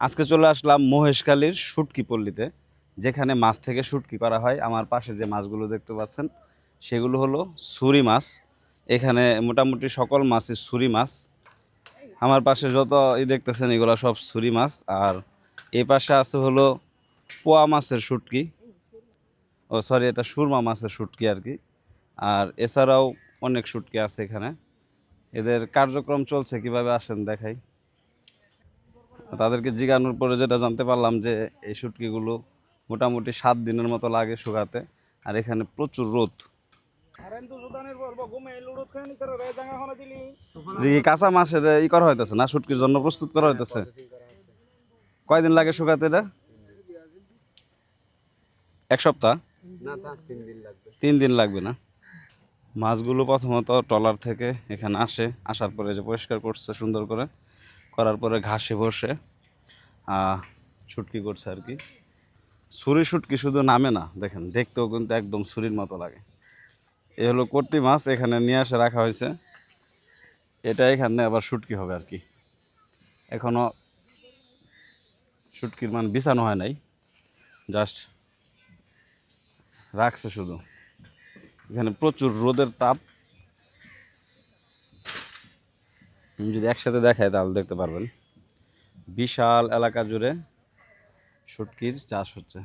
আজকে চলে আসলাম মহেশখালীর শুটকি পল্লীতে, যেখানে মাছ থেকে শুটকি করা হয়। আমার পাশে যে মাছগুলো দেখতে পাচ্ছেন, সেগুলো হলো সুরি মাছ। এখানে মোটামুটি সকল মাছই সুরি মাছ। আমার পাশে যত ই দেখতেছেন, এগুলো সব সুরি মাছ। আর এই পাশে আছে হলো পোয়া মাছের শুটকি। ও সরি এটা সুরমা মাছের শুটকি আর কি। আর এছাড়াও অনেক শুটকি আছে এখানে। এদের কার্যক্রম চলছে, কীভাবে আসেন দেখাই। তাদেরকে জিগানোর পরে যেটা জানতে পারলাম যে এই শুটকিগুলো মোটামুটি সাত দিনের মতো লাগে শুকাতে, আর এখানে প্রচুর রোদ। কাঁচা মাছের ই করা হইতেছে না? শুটকির জন্য প্রস্তুত করা হইতেছে? কয়দিন লাগে শুকাতে এটা? এক সপ্তাহ? তিন দিন লাগবে না? মাছগুলো প্রথমত ট্রলার থেকে এখানে আসে, আসার পরে যে পরিষ্কার করছে সুন্দর করে। করার পরে ঘাসে বসে শুটকি করছে আর কি। ছুরি শুটকি শুধু নামে না, দেখেন, দেখতেও কিন্তু একদম ছুরির মতো লাগে। এ হলো কর্তি মাছ, এখানে নিয়ে আসে রাখা হয়েছে। এটা এখানে আবার শুটকি হবে আর কি। এখনও শুটকির মান বিছানো হয় নাই, জাস্ট রাখছে শুধু। এখানে প্রচুর রোদের তাপ যদি একসাথে দেখায় তাহলে দেখতে পারবেন। বিশাল এলাকা জুড়ে শুটকির চাষ হচ্ছে।